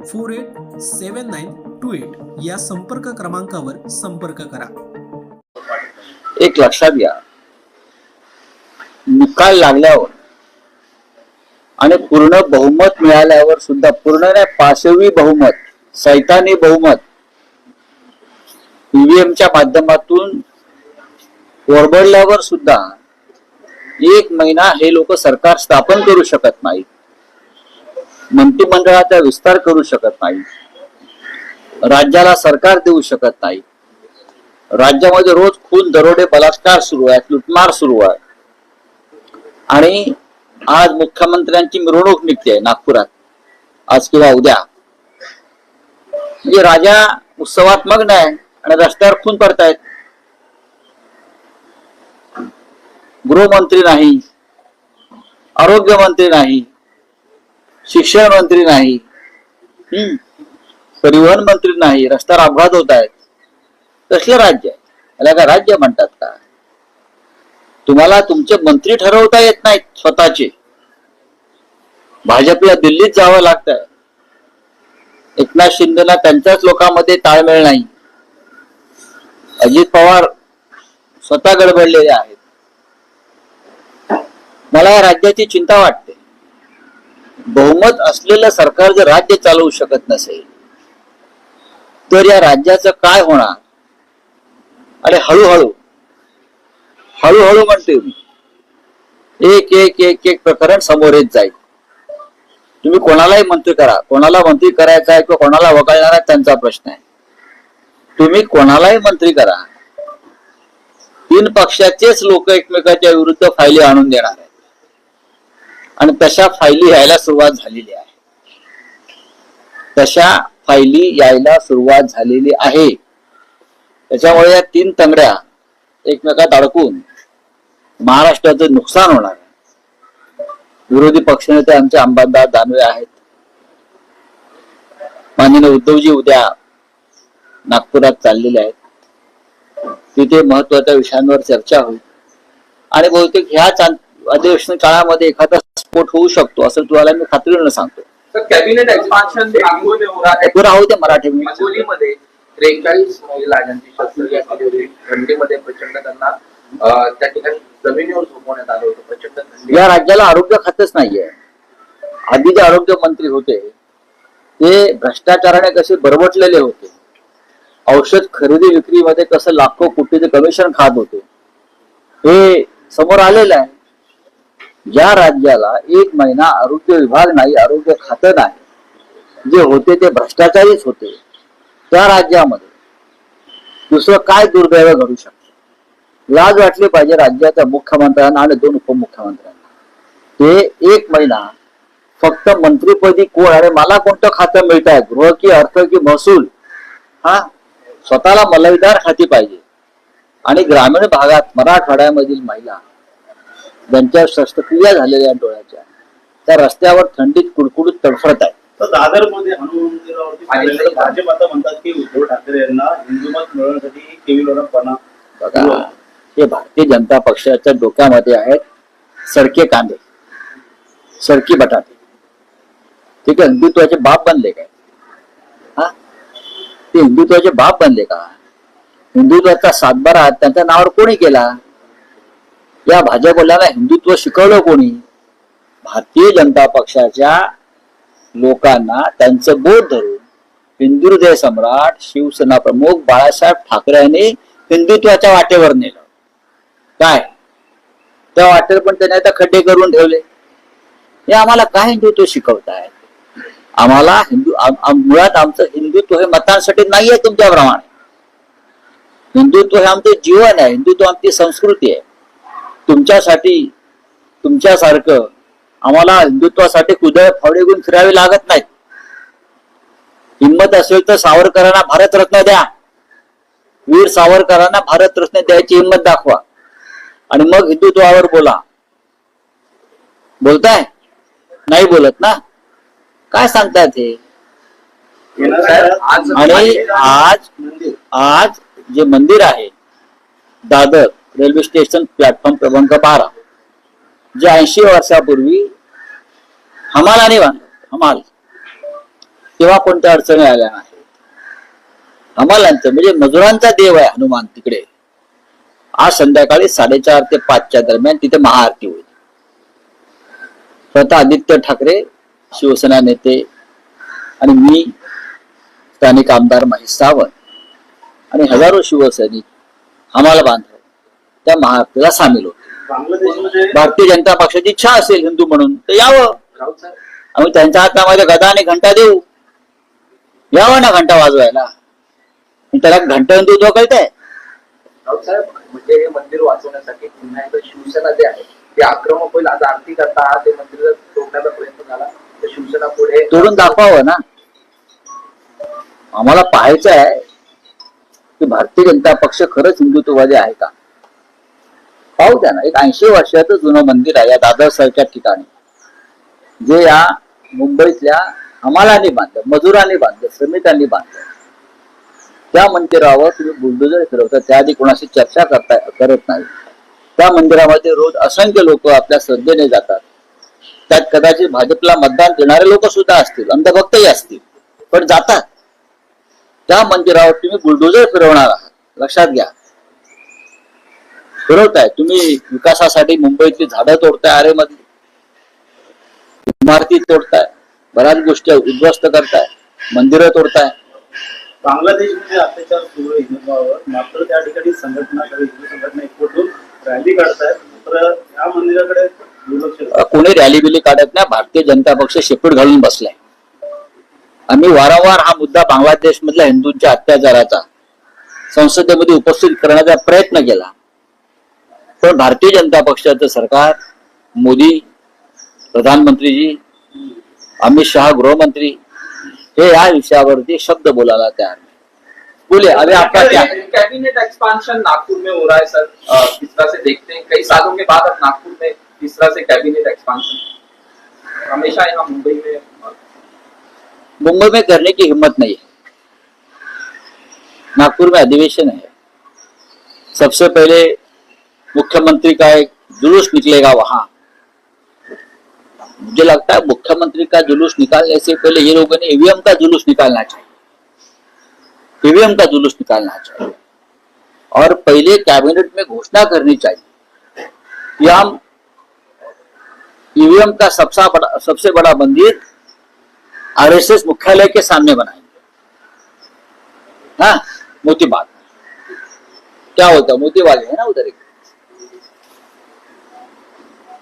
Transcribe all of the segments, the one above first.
four eight seven nine two eight या संपर्क क्रमांकावर संपर्क करा. एक लक्षात घ्या. निकाल लागल्यावर आणि पूर्ण बहुमत मिळाल्यावर सुद्धा पूर्ण नाही पाचवी बहुमत सैतानी बहुमत ईव्हीएमच्या माध्यमातून ओरबडल्यावर सुद्धा एक महिना हे लोक सरकार स्थापन करू शकत नाही मंत्रिमंडळाचा विस्तार करू शकत नाही. राज्याला सरकार देऊ शकत नाही. राज्यामध्ये रोज खून दरोडे बलात्कार सुरू आहेत लुटमार सुरू आहे. आणि आज मुख्यमंत्र्यांची मिरवणूक निघते नागपुरात. आज किंवा उद्या. म्हणजे राजा उत्सवात मग्न आहे आणि रस्त्यावर खून करतायत. गृहमंत्री नाही. आरोग्य मंत्री नाही. शिक्षण मंत्री नाही. हम्म. परिवहन मंत्री नाही. रस्त्यावर अपघात होत आहेत. कसलं राज्य याला का राज्य म्हणतात का? तुम्हाला तुमचे मंत्री ठरवता येत नाहीत स्वतःचे. भाजपला दिल्लीत जावं लागतंय. एकनाथ शिंदेला त्यांच्याच लोकांमध्ये ताळमेळ नाही. अजित पवार स्वतः गडबडलेले आहेत. मला या राज्याची चिंता वाटते. बहुमत असलेलं सरकार जर राज्य चालवू शकत नसेल तर या राज्याचं काय होणार? आणि हळूहळू हळूहळू म्हणते मी एक एक एक एक प्रकरण समोर येत जाईल. तुम्ही कोणालाही मंत्री करा. कोणाला मंत्री करायचा आहे किंवा कोणाला वगळणार आहे त्यांचा प्रश्न आहे. तुम्ही कोणालाही मंत्री करा. तीन पक्षाचेच लोक एकमेकाच्या विरुद्ध फायली आणून देणार आहे आणि तशा फायली यायला सुरुवात झालेली आहे. तशा फायली यायला सुरुवात झालेली आहे. त्याच्यामुळे या तीन तंगड्या एकमेकात अडकून महाराष्ट्राचं नुकसान होणार आहे. विरोधी पक्षनेते आमचे अंबादास दानवे आहेत. माननीय उद्धवजी उद्या नागपुरात चाललेले आहेत. तिथे महत्त्वाच्या विषयांवर चर्चा होईल. आणि बहुतेक ह्याच अधिवेशन काळामध्ये एखादा स्फोट होऊ शकतो असं तुम्हाला मी खात्रीनं सांगतो. कॅबिनेट एक्सपान्शन राहू दे मराठी मी हिंगोलीमध्ये त्रेचाळीस महिला ज्यांची शस्त्रक्रिया केली होती थंडीमध्ये प्रचंड त्यांना त्या ठिकाणी जमिनीवर झोपवण्यात आलं होतं प्रचंड थंडी. या राज्याला आरोग्य खातच नाहीये. आधी जे आरोग्य मंत्री होते ते भ्रष्टाचाराने कसे बरबटलेले होते. औषध खरेदी विक्रीमध्ये कसं लाखो कोटीचे कमिशन खात होते. हे समोर आलेलं आहे. ज्या राज्याला एक महिना आरोग्य विभाग नाही आरोग्य खातं नाही. जे होते ते भ्रष्टाचारीच होते. त्या राज्यामध्ये दुसरं काय दुर्दैव घडू शकतं? लाज वाटली पाहिजे राज्याच्या मुख्यमंत्र्यांना आणि दोन उपमुख्यमंत्र्यांना. ते एक महिना फक्त मंत्रीपदी कोण अरे मला कोणतं खातं मिळत आहे? गृह की अर्थ की महसूल? हा? स्वतःला मलईदार खाती पाहिजे. आणि ग्रामीण भागात मराठवाड्यामधील महिला ज्यांच्या शस्त्रक्रिया झालेल्या डोळ्याच्या त्या रस्त्यावर थंडीत कुडकुडीत तडफडत आहेत. दादरमध्ये हनुमान मंदिरावरती झालेलं भाजप आता म्हणतात की उद्धव ठाकरे यांना हिंदुमत मिळवण्यासाठी केवी लोणापणा बघा हे भारतीय जनता पक्षाच्या डोक्यामध्ये आहेत सडके कांदे सरकी बटाटे. ठीक आहे हिंदुत्वाचे बाप बनले काय? हा? ते हिंदुत्वाचे बाप बनले का? हिंदुत्वाचा सातबारा त्यांच्या नावावर कोणी केला? या भाजपला हिंदुत्व शिकवलं कोणी? भारतीय जनता पक्षाच्या लोकांना त्यांचं बोध धरून हिंदू हृदय सम्राट शिवसेना प्रमुख बाळासाहेब ठाकरे यांनी हिंदुत्वाच्या वाटेवर नेलं. काय? त्या वाटेवर पण त्याने आता खड्डे करून ठेवले. हे आम्हाला काय हिंदुत्व शिकवताय? आम्हाला हिंदू मुळात आमचं हिंदुत्व हे मतांसाठी नाहीये तुमच्याप्रमाणे हिंदुत्व हे आमचं जीवन आहे हिंदुत्व आमची संस्कृती आहे. तुमच्यासाठी तुमच्यासारखं आम्हाला हिंदुत्वासाठी कुदळ फावडे घेऊन फिरावे लागत नाहीत. हिंमत असेल तर सावरकरांना भारतरत्न द्या. वीर सावरकरांना भारतरत्न द्यायची हिंमत दाखवा. आणि मग हिंदुत्वावर बोला. बोलताय? नाही बोलत ना? काय सांगतायत हे? आणि आज आज जे मंदिर आहे दादर रेल्वे स्टेशन प्लॅटफॉर्म क्रमांक बारा. जे ऐंशी वर्षापूर्वी हमालाने बांधलं हमाल. तेव्हा कोणत्या अडचणी आल्या नाहीत? हमालांचं म्हणजे मजुरांचा देव आहे हनुमान तिकडे. आज संध्याकाळी साडेचार ते पाचच्या दरम्यान तिथे महाआरती होईल. स्वतः आदित्य ठाकरे शिवसेना नेते आणि मी स्थानिक आमदार महेश सावंत आणि हजारो शिवसैनिक आम्हाला बांधव त्या महाआरतीला सामील होते बांगलादेशमध्ये भारतीय जनता पक्षाची इच्छा असेल हिंदू म्हणून तर यावं. आम्ही त्यांच्या हातामध्ये गदा आणि घंटा देऊ. यावं ना घंटा वाजवायला. त्याला घंटा हिंदुत्व कळतंय म्हणजे हे मंदिर वाचवण्यासाठी पुन्हा एकदा शिवसेना जे आहे ते आक्रमक होईल. आज आरती करता ते मंदिर जर तोडण्याचा प्रयत्न झाला तर शिवसेना पुढे तोडून दाखवावं ना. आम्हाला पाहायचं आहे की भारतीय जनता पक्ष खरंच हिंदुत्ववादी आहे का? पाहू द्या ना. एक ऐंशी वर्षाचं जुनं मंदिर आहे या दादर सारख्या ठिकाणी. जे या मुंबईतल्या हमालांनी बांधलं मजुरांनी बांधलं श्रमिकांनी बांधलं. त्या मंदिरावर तुम्ही बुलडोजर फिरवता त्याआधी कोणाशी चर्चा करता करत नाही. त्या मंदिरामध्ये रोज असंख्य लोक आपल्या श्रद्धेने जातात. त्यात कदाचित भाजपला मतदान देणारे लोक सुद्धा असतील अंधभक्तही असतील पण जातात. त्या मंदिरावर तुम्ही बुलडोजर फिरवणार आहात. लक्षात घ्या. फिरवताय. तुम्ही विकासासाठी मुंबईतली झाडं तोडताय आरेमधली. इमारती तोडताय बऱ्याच गोष्टी उद्ध्वस्त करताय मंदिरं तोडताय. बांगलादेशमध्ये अत्याचार सुरू आहे हिंदुत्वावर मात्र त्या ठिकाणी संघटना संघटना एकवटून रॅली काढतायत. तर या मंदिराकडे कोणी रॅली बिली काढत नाही भारतीय जनता पक्ष शेपूट घालून बसलाय. आम्ही वारंवार हा मुद्दा बांगलादेश मधल्या हिंदूंच्या अत्याचाराचा संसदेमध्ये उपस्थित करण्याचा प्रयत्न केला. पण भारतीय जनता पक्षाचं सरकार मोदी प्रधानमंत्रीजी अमित शहा गृहमंत्री हे या विषयावरती शब्द बोलायला तयार बोले अरे आपका क्या? कैबिनेट एक्सपांशन नागपुर में हो रहा है सर. किस तरह से देखते हैं. कई सालों के बाद अब नागपुर में किस तरह से कैबिनेट एक्सपांशन हमेशा यहाँ मुंबई में मुंबई में करने की हिम्मत नहीं है। नागपुर में अधिवेशन है। सबसे पहले मुख्यमंत्री का एक जुलूस निकलेगा वहाँ। मुझे लगता है मुख्यमंत्री का जुलूस निकालने से पहले ये लोगों ने ईवीएम का जुलूस निकालना चाहिए। ईवीएम का जुलूस निकालना चाहिए। और पहले कैबिनेट में घोषणा करनी चाहिए कि हम ईवीएम का सबसे बड़ा सबसे बड़ा मंदिर आरएसएस मुख्यालय के सामने बनाएँगे। हाँ मोतीबाग। क्या होता है? मोतीबाग है ना उधर एक?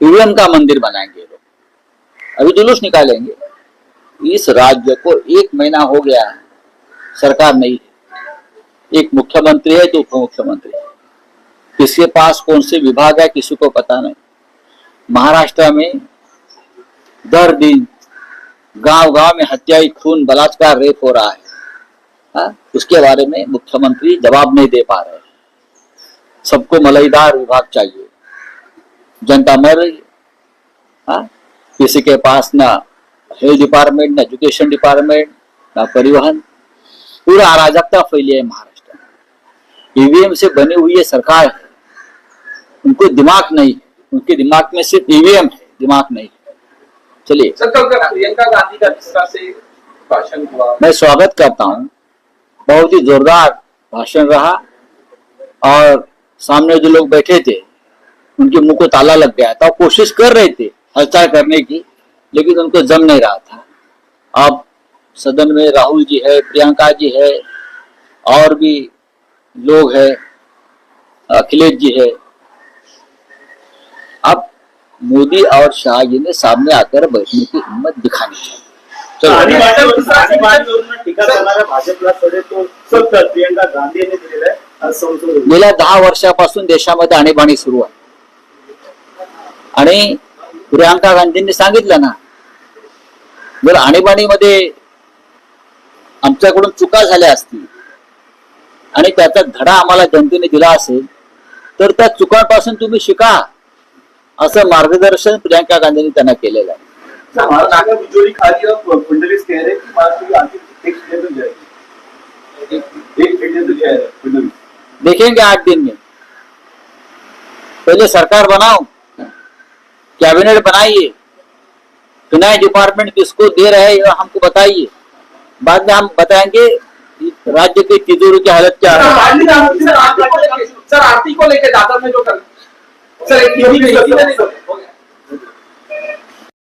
ईवीएम का मंदिर बनाएँगे लोग। अभी जुलूस निकालेंगे। इस राज्य को एक महीना हो गया है, सरकार नहीं है। एक मुख्यमंत्री है तो उप मुख्यमंत्री है। किसके पास कौन से विभाग है, किसी को पता नहीं। महाराष्ट्र में दर दिन गाँव गाँव में हत्याई खून बलात्कार, रेप हो रहा है। हाँ? उसके बारे में मुख्यमंत्री जवाब नहीं दे पा रहे सबको मलईदार विभाग चाहिए। जनता मर रही है? हाँ? किसी के पास ना हेल्थ डिपार्टमेंट ना एजुकेशन डिपार्टमेंट ना परिवहन। पूरा अराजकता फैली है महाराष्ट्र में। ईवीएम से बनी हुई ये सरकार है। उनको दिमाग नहीं उनके दिमाग में सिर्फ़ ईवीएम है दिमाग नहीं है। चलिए। प्रियंका गांधी का जिस से भाषण हुआ? मैं स्वागत करता हूँ। बहुत ही जोरदार भाषण रहा और सामने जो लोग बैठे थे उनके मुंह को ताला लग गया था कोशिश कर रहे थे हलचल करने की लेकिन उनको जम नहीं रहा था। अब सदन में राहुल जी है प्रियंका जी है और भी लोग हैं अखिलेश जी है। अब मोदी और शाह जी ने सामने आकर बैठने की हिम्मत दिखानी चाहिए गेल्या दहा वर्षापासून देशामध्ये आणीबाणी सुरू आहे. आणि प्रियांका गांधींनी सांगितलं ना जर आणीबाणीमध्ये आमच्याकडून चुका झाल्या असतील आणि त्याचा धडा आम्हाला जनतेने दिला असेल तर त्या चुकांपासून तुम्ही शिका असं मार्गदर्शन प्रियांका गांधींनी त्यांना केलेलं आहे. देखेंगे आठ दिन में. पहले सरकार बनाओ कैबिनेट बनाइए। फिनाइस डिपार्टमेंट किसको दे रहे हैं ये हमको बताइए। बाद में हम बताएँगे राज्य के तिजोरी की हालत क्या सर, है आरती सर, आरती को लेकर दादर में जो कर सर।